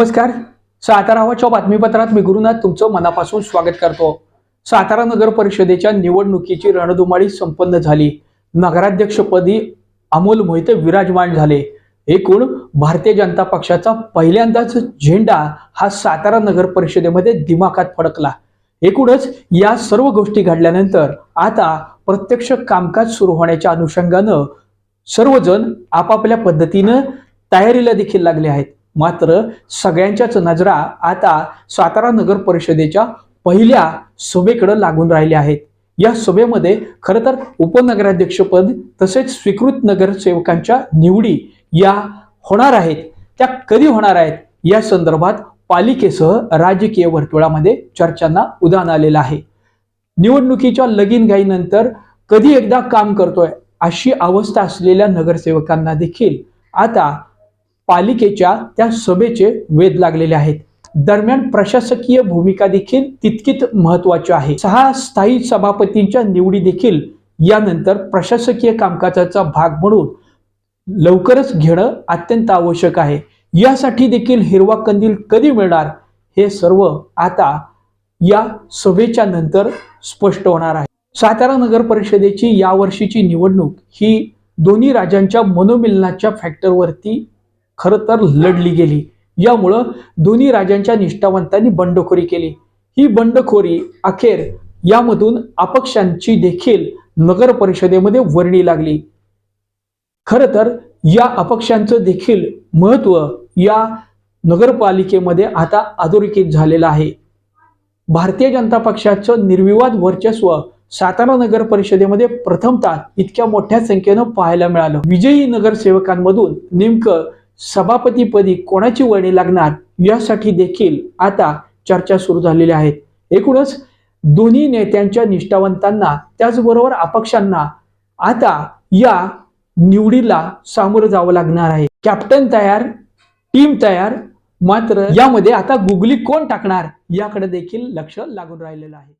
नमस्कार. सातारावाच्या बातमीपत्रात मी गुरुनाथ तुमचं मनापासून स्वागत करतो. सातारा नगर परिषदेच्या निवडणुकीची रणधुमाळी संपन्न झाली. नगराध्यक्षपदी अमोल मोहिते विराजमान झाले. एकूण भारतीय जनता पक्षाचा पहिल्यांदाच झेंडा हा सातारा नगर परिषदेमध्ये दिमाखात फडकला. एकूणच या सर्व गोष्टी घडल्यानंतर आता प्रत्यक्ष कामकाज सुरू होण्याच्या अनुषंगानं सर्वजण आपापल्या पद्धतीनं तयारीला देखील लागले आहेत. मात्र सगळ्यांच्याच नजरा आता सातारा नगर परिषदेच्या पहिल्या सभेकडे लागून राहिल्या आहेत. या सभेमध्ये खरं तर उपनगराध्यक्षपद तसेच स्वीकृत नगरसेवकांच्या निवडी या होणार आहेत. त्या कधी होणार आहेत? या संदर्भात पालिकेसह राजकीय वर्तुळामध्ये चर्चांना उदाहरण आलेलं आहे. निवडणुकीच्या लगीन घाईनंतर कधी एकदा काम करतोय अशी अवस्था असलेल्या नगरसेवकांना देखील आता पालिकेच्या त्या सभेचे वेध लागलेले आहेत. दरम्यान प्रशासकीय भूमिका देखील तितकीच महत्वाची आहे. सहा स्थायी सभापतींच्या निवडी देखील यानंतर प्रशासकीय कामकाजाचा भाग म्हणून लवकरच घेणं अत्यंत आवश्यक आहे. यासाठी देखील हिरवा कंदील कधी मिळणार हे सर्व आता या सभेच्या नंतर स्पष्ट होणार आहे. सातारा नगर परिषदेची यावर्षीची निवडणूक ही दोन्ही राज्यांच्या मनोमिलनाच्या फॅक्टरवरती खरं तर लढली गेली. यामुळं दोन्ही राजांच्या निष्ठावंतांनी बंडखोरी केली. ही बंडखोरी अखेर यामधून अपक्षांची देखील नगर परिषदेमध्ये वर्णी लागली. खरं तर या अपक्षांचं देखील महत्त्व या नगरपालिकेमध्ये आता अधोरेखित झालेलं आहे. भारतीय जनता पक्षाचं निर्विवाद वर्चस्व सातारा नगर परिषदेमध्ये प्रथमतः इतक्या मोठ्या संख्येनं पाहायला मिळालं. विजयी नगरसेवकांमधून नेमकं सभापतीपदी कोणाची वर्णी लागणार यासाठी देखील आता चर्चा सुरू झालेल्या आहेत एकूणच दोन्ही नेत्यांच्या निष्ठावंतांना त्याचबरोबर अपक्षांना आता या निवडीला सामोरं जावं लागणार आहे. कॅप्टन तयार टीम तयार मात्र यामध्ये आता गुगली कोण टाकणार याकडे देखील लक्ष लागून राहिलेलं आहे.